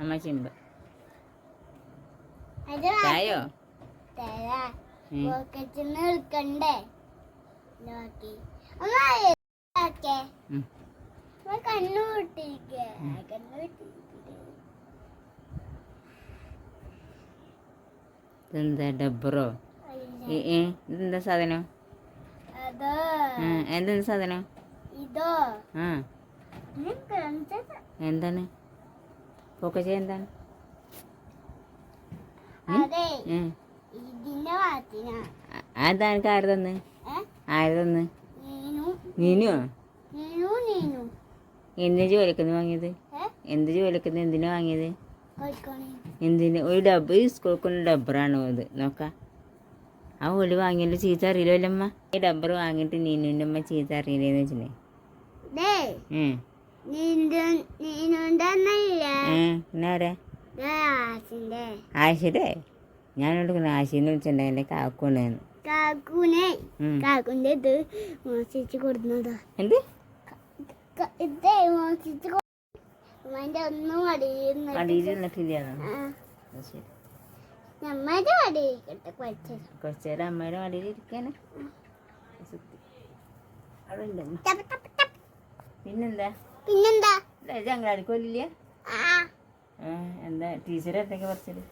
അമ്മ. ചിമ്പ് ചായോ എടുക്കണ്ടേ കണ്ണു കണ്ണു ഇതെന്താ ഏ, ഇതെന്താ സാധനം? എന്തെന്താ സാധനം? എന്താണ്? പോക്കച്ച എന്താണ് അതാണ് ആര് തന്ന്? ആര് തന്ന്? നീനു. നീനുവോ? നീനു നീനു. എന്തിനു ജോലിക്കുന്നു വാങ്ങിയത്? എന്ത് ജോലിക്കുന്ന എന്തിനാ വാങ്ങിയത്? എന്തിന്? ഒരു ഡബ് ഈ സ്കൂൾക്കുള്ള ഡബ്ബറാണ് ഇത്? നോക്കാം. ആ ഒളി വാങ്ങിയല്ലോ ചീത്ത അറിയില്ലല്ലോ അമ്മ ഈ ഡബ്ബർ വാങ്ങിയിട്ട് നീനുവിന്റെ അമ്മ ചീത്ത അറിയില്ലേന്ന് വെച്ചില്ലേ? ആശിടെ? ഞാൻ എടുക്കുന്ന ആശീന്ന് കാക്കുനെ. കാക്കുന്റെ ഇത് കൊടുക്കുന്നതാ എന്ത്? ഉമ്മന്റെ ഒന്നും അമ്മയുടെ ടപ്പ് ടപ്പ്. പിന്നെന്താ? പിന്നെന്താ? ചങ്ങാടിക്കൊല്ലില്ല ആ. എന്താ? ടീച്ചർ എന്തൊക്കെ പറിച്ചത്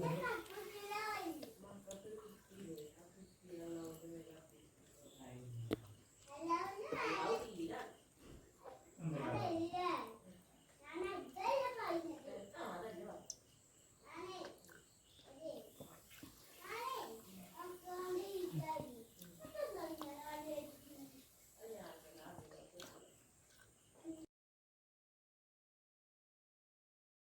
네.